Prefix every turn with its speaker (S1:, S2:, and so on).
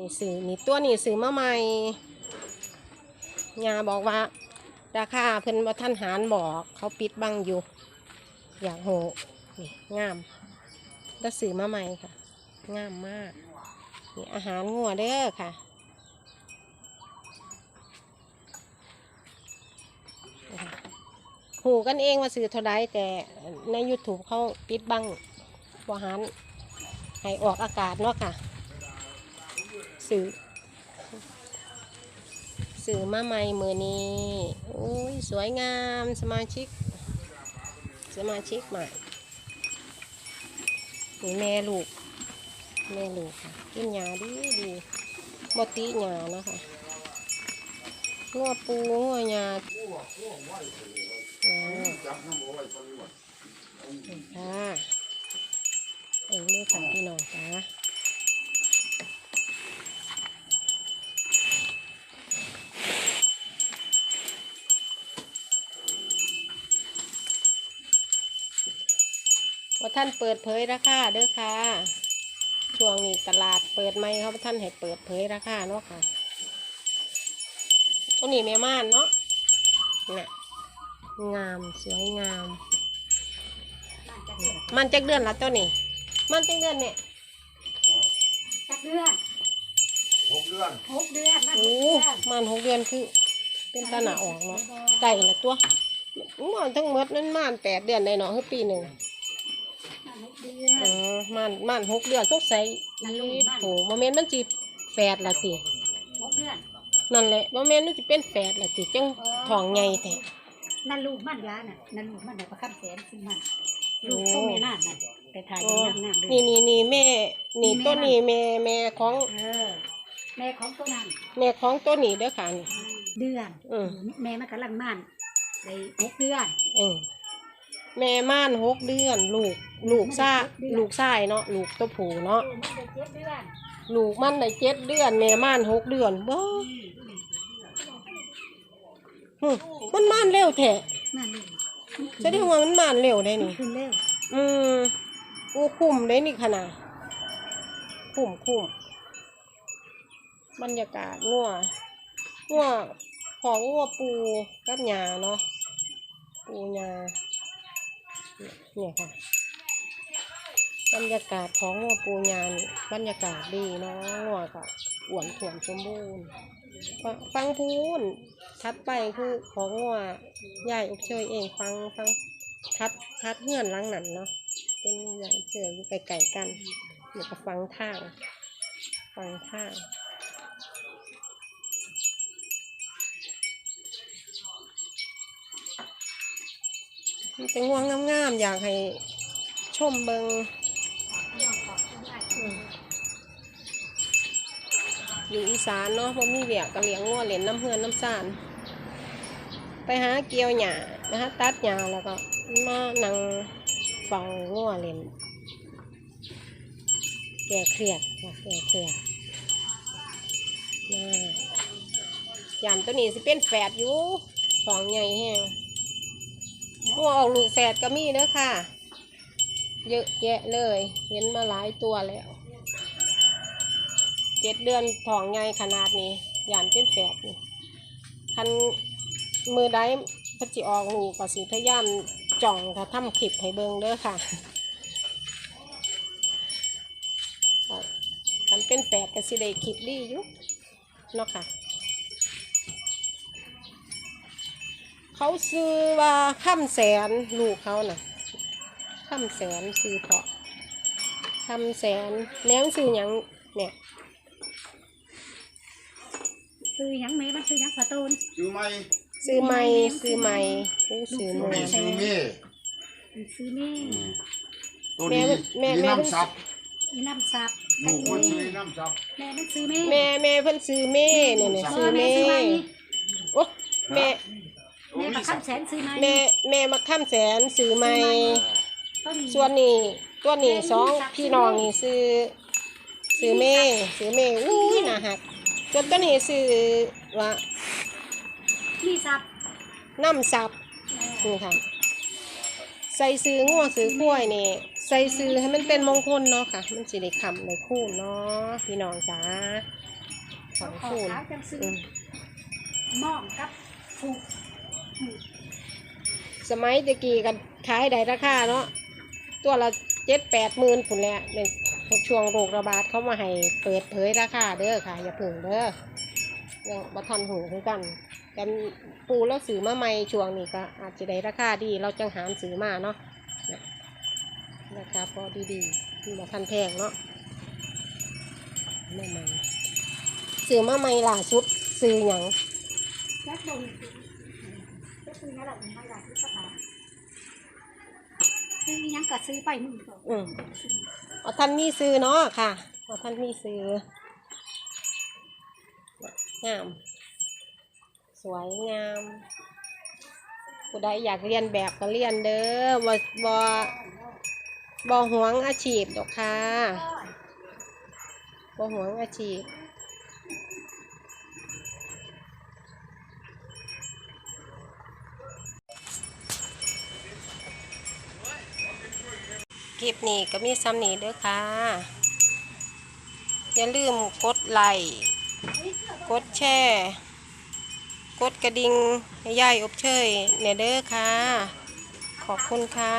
S1: นี่ซื้อนี่ตัวนี่ซื้อมาใหม่ยาบอกว่า ราคาเพิ่นบ่ท่านหารบอกเขาปิดบังอยู่ อยากโหนี่งามแล้วซื้อมาใหม่ค่ะ งามมากนี่อาหารงัวเด้อค่ะหูกันเองว่าซื้อเท่าไรแต่ใน YouTube เขาปิดบังบหารให้ออกอากาศเนาะค่ะ สื่อสื่อมาใหม่มือนี้โอ้ยสวยงามสมาชิก สมาชิกใหม่นี่แม่ลูก แม่ลูกค่ะกินยาดีดีบติยานะคะงัวปูงัวยาอ่า
S2: เอาไว้คนนี้วะ
S1: ค่ะเองด้วยค่ะพี่น้องจ้า ท่านเปิดเผยราคาเด้อค่ะช่วงนี้ตลาดเปิดไหมครับท่านให้เปิดเผยราคาเนาะค่ะตัวนี้แม่ม่านเนาะน่ะงามสวยงาม มันจักเดือนละตัวนี้ มันจักเดือนเนี่ย
S3: จักเดือน
S2: หกเดือน
S3: หกเดือนมัน
S1: โอ้
S3: หกเดือน
S1: มันหกเดือนคือ เป็นตาหนาออกเนาะไก่ละตัวมันทั้งหมดนั้นมันแปดเดือนในเนาะคือปีหนึ่ง
S3: มัน หกเดือน
S1: อ๋อมันมันหกเดือนต้องใส่
S3: นั่นลูกมัน
S1: โถโมเมนต์มันจีแปดละติ
S3: หกเดือน
S1: นั่นแหละโมเมนต์มันจะเป็นแปดละติจังท้องใหญ่แต่
S3: นั่นลูกมันยาน่ะนั่นลูกมันเดี๋ยวประคับแสนซื้อมัน
S1: โอ้
S3: ลูกต้องแม่น่านน่ะไปถ่าย
S1: โอ้
S3: น้ำน้ำด้วย
S1: นี่นี่นี่แม่ นี่ตัวนี้แม่แม่ของ
S3: เออแม่ของตัวนั้น
S1: แม่ของตัวนี้เด้อค่ะนี่
S3: เดือน
S1: อืม
S3: แม่มันกำลังมันได้หกเดือน
S1: เออ แม่ม่านหกเดือน ลูกลูกซ่า
S3: เดือน
S1: ลูกชายเนาะลูกตัวผูเนาะ
S3: ลูกมันได้เจ็ดเดือน
S1: ลูกมันได้เจ็ดเดือน แม่ม่านหกเดือนบ้าหึมันม่านเร็วแท้
S3: นั่นลูก
S1: จะได้ว่ามันม่านเร็วได้นี่
S3: ขึ้นเร็ว
S1: อืมอู้คุ้มได้นี่ขนาดคุ้มคุ้มบรรยากาศงัวงัวของงัวปูกับหญ้าเนาะปูหญ้า เนี่ยค่ะ บรรยากาศของงัวปูหญ้านี่บรรยากาศดีเนาะงัวก็อ้วนถ่วนสมบูรณ์ฟังพูนทัดไปคือของงัวยายอบเชยเองฟังฟังทัดทัดเงื่อนหลังหนันเนาะเป็นอย่างเชื่ออยู่ไกลๆกันเดี๋ยวก็ฟังทางฟังทาง มีแต่ง่วงงามๆอยากให้ชมเบิงอยู่อีสานเนาะพอมีเวียกก็เลี้ยงง่วเล่นน้ำเฮือนน้ำซาน ไปหาเกี่ยวหญ้านะคะตัดหญ้าแล้วก็มานั่งฟังงัวเล่นแก้เครียดค่ะแก้เครียดน่ายานตัวนี้สิเป็นแฝดอยู่ของใหญ่แห้ง งัวออกลูกแฝดก็มีเด้อค่ะ เยอะแยะเลย เห็นมาหลายตัวแล้วเจ็ดเดือนท้องใหญ่ขนาดนี้หยานเป็นแฝดนี่คันมือได้พจิออกลูกก็สิพยายามจ่องถ้าทำคลิปให้เบิ่งเด้อค่ะทำเป็นแปดก็สิได้คลิปดีอยู่เนาะค่ะ เขาซื้อว่าข้ามแสนลูกเขาน่ะข้ามแสนซื้อเพาะข้ามแสนแม่งซื้อหยังเนี่ย
S3: ซื้อหยังแม่มันซื้อหยังสตูน
S2: ซื้อไหม
S1: ซื้อใหม่ซื้อใหม่ซื้อซื้อใหม่
S2: มีซื้อเม่
S3: ซื้อแม่
S2: ตัวนี้
S1: แม่แม่
S2: มีน้ำซับ
S3: มีน้ำซับ
S2: หมูมันซื้อน้ำซับ
S3: แม่มันซื้อแม่
S1: แม่แม่เพิ่นซื้อแม่เนี่ยเนี่ย
S3: เอ
S1: ซื้
S3: อ
S1: อ
S3: แม่
S1: แม่
S3: ซื้อไหม
S1: โอ้แม่
S3: แม่มาข้ามแสนซื้อไหม
S1: แม่แม่มาข้ามแสนซื้อใหม่
S3: ต้น
S1: ส่วนนี้ตัวนี้สองพี่น้องนี่ซื้อซื้อแม่ซื้อแม่อุ้ยน่าหักส่วนตัวนี้ซื้อว่า
S3: มีซับ
S1: น้ำซับนี่ค่ะ ใส่ซื้องัวซื้อกล้วยนี่ใส่ซื้อให้มันเป็นมงคลเนาะค่ะ มันสิได้คำได้คู่เนาะพี่น้องจ้าส
S3: เขา
S1: อง
S3: ขอ
S1: คู่
S3: ขาวจังซื้อ
S1: อืม
S3: หมองกับผูก
S1: สมัยตะกี้กันขายได้ราคาเนาะตัวละเจ็ดแปดหมื่นผุนแหละในช่วงโรคระบาดเขามาให้เปิดเผยราคาเด้อค่ะ อย่าเพิ่งเด้อยังบัทันหูคือกัน กันปูแล้วสื่อมาใหม่ช่วงนี้ก็ อาจจะได้ราคาดีเราจังหารสื่อมาเนาะนะราคาพอดีๆที่บัทันแพงเนาะมาใหม่สื่อมาใหม่ล่าสุดสื่อหยัง
S3: นั่นแหละไม่ได้ซื้อสักบาทซื้อยังก็ซื้อไปมึงก็
S1: อืมเอาท่านมีซื้อเนาะค่ะเอาท่านมีซื้องาม สวยงามผู้ใดอยากเรียนแบบก็เรียนเด้อบ่บ่บ่หวงอาชีพดอกค่ะบ่หวงอาชีพ คลิปนี้ก็มีซ้ำนี้เด้อค่ะ อย่าลืมกดไลค์กดแชร์กดกระดิ่งให้ยายอบเชยเนเด้อค่ะ ขอบคุณค่ะ